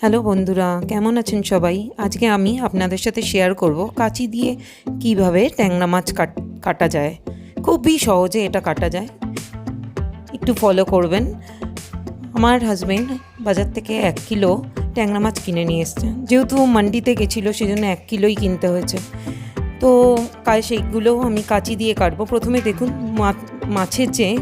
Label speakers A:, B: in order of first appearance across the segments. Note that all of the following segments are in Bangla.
A: হ্যালো বন্ধুরা, কেমন আছেন সবাই? আজকে আমি আপনাদের সাথে শেয়ার করব কাঁচি দিয়ে কীভাবে ট্যাংরা মাছ কাট যায়। খুবই সহজে এটা কাটা যায়। একটু ফলো করবেন। আমার হাজবেন্ড বাজার থেকে এক কিলো ট্যাংরা মাছ কিনে নিয়ে এসছে। যেহেতু মান্ডিতে গেছিল সেই জন্য এক কিলোই কিনতে হয়েছে। তো কাল সেইগুলো আমি কাঁচি দিয়ে কাটবো। প্রথমে দেখুন মাছের যে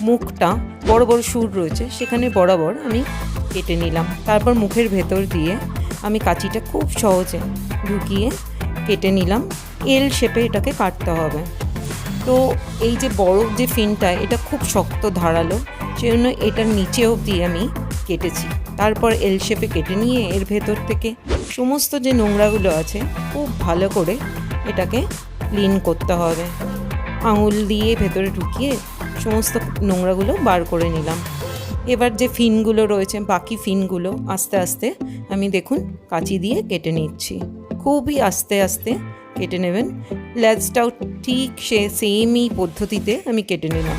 A: মুখটা বড় বড় সুর রয়েছে, সেখানে বরাবর আমি কেটে নিলাম। তারপর মুখের ভেতর দিয়ে আমি কাঁচিটা খুব সহজে ঢুকিয়ে কেটে নিলাম। এল শেপে এটাকে কাটতে হবে। তো এই যে বড় যে ফিনটা এটা খুব শক্ত ধারালো, সেজন্য এটার নিচে অবধি আমি কেটেছি। তারপর এল শেপে কেটে নিয়ে এর ভেতর থেকে সমস্ত যে নোংরাগুলো আছে, খুব ভালো করে এটাকে ক্লিন করতে হবে। আঙুল দিয়ে ভেতরে ঢুকিয়ে সমস্ত নোংরাগুলো বার করে নিলাম। এবার যে ফিনগুলো রয়েছে, বাকি ফিনগুলো আস্তে আস্তে আমি দেখুন কাঁচি দিয়ে কেটে নিচ্ছি। খুবই আস্তে আস্তে কেটে নেবেন। লেজটাও ঠিক সে সেমই পদ্ধতিতে আমি কেটে নিলাম।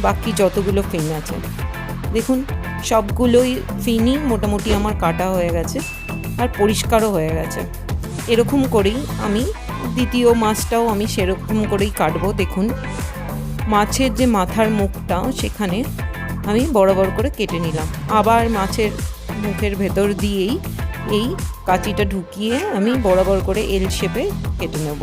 A: বাকি যতগুলো ফিন আছে। দেখুন, সবগুলোই ফিনই মোটামুটি আমার কাটা হয়ে গেছে আর পরিষ্কারও হয়ে গেছে। এরকম করেই আমি দ্বিতীয় মাছটাও আমি সেরকম করেই কাটবো, দেখুন। মাছের যে মাথার মুখটা, সেখানে আমি বড় বড় করে কেটে নিলাম। আবার মাছের মুখের ভেতর দিয়েই এই কাঁচিটা ঢুকিয়ে আমি বড় বড় করে এল শেপে কেটে নেব।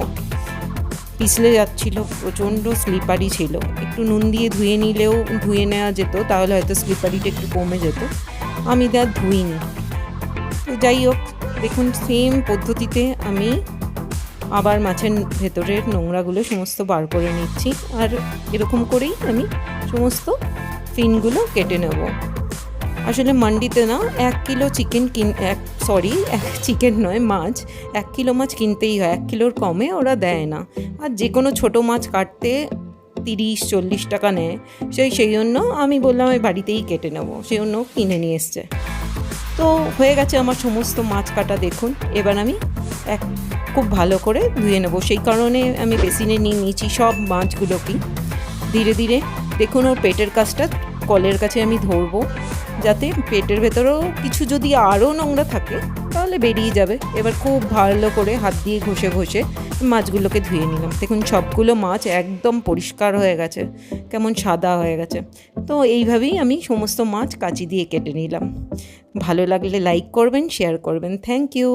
A: পিছলে যাচ্ছিল, প্রচণ্ড স্লিপারি ছিল। একটু নুন দিয়ে ধুয়ে নিলেও, ধুয়ে নেওয়া যেত, তাহলে হয়তো স্লিপারিটা একটু কমে যেত। আমি তা ধুইনি। তো যাই হোক, দেখুন সেম পদ্ধতিতে আমি আবার মাছের ভেতরের নোংরাগুলো সমস্ত বার করে নিচ্ছি। আর এরকম করেই আমি সমস্ত ফিনগুলো কেটে নেব। আসলে মান্ডিতে না এক কিলো চিকেন কিন, এক সরি এক চিকেন নয়, মাছ। এক কিলো মাছ কিনতেই হয়, এক কিলোর কমে ওরা দেয় না। আর যে কোনো ছোটো মাছ কাটতে তিরিশ, চল্লিশ টাকা নেয়। সেই সেই জন্য আমি বললাম আমি বাড়িতেই কেটে নেব। সেই জন্য কিনে নিয়ে এসছে। তো হয়ে গেছে আমার সমস্ত মাছ কাটা, দেখুন। এবার আমি এক খুব ভালো করে ধুয়ে নেব। সেই কারণে আমি বেসিনে নিয়ে নিয়েছি সব মাছগুলোকেই ধীরে ধীরে দেখুন ওর পেটের কাজটা কলের কাছে আমি ধরবো। যাতে পেটের ভেতরেও কিছু যদি আরও নোংরা থাকে, তাহলে বেরিয়ে যাবে। এবার খুব ভালো করে হাত দিয়ে ঘষে ঘষে মাছগুলোকে ধুয়ে নিলাম। দেখুন সবগুলো মাছ একদম পরিষ্কার হয়ে গেছে, কেমন সাদা হয়ে গেছে। তো এইভাবেই আমি সমস্ত মাছ কাঁচি দিয়ে কেটে নিলাম। ভালো লাগলে লাইক করবেন, শেয়ার করবেন। Thank you.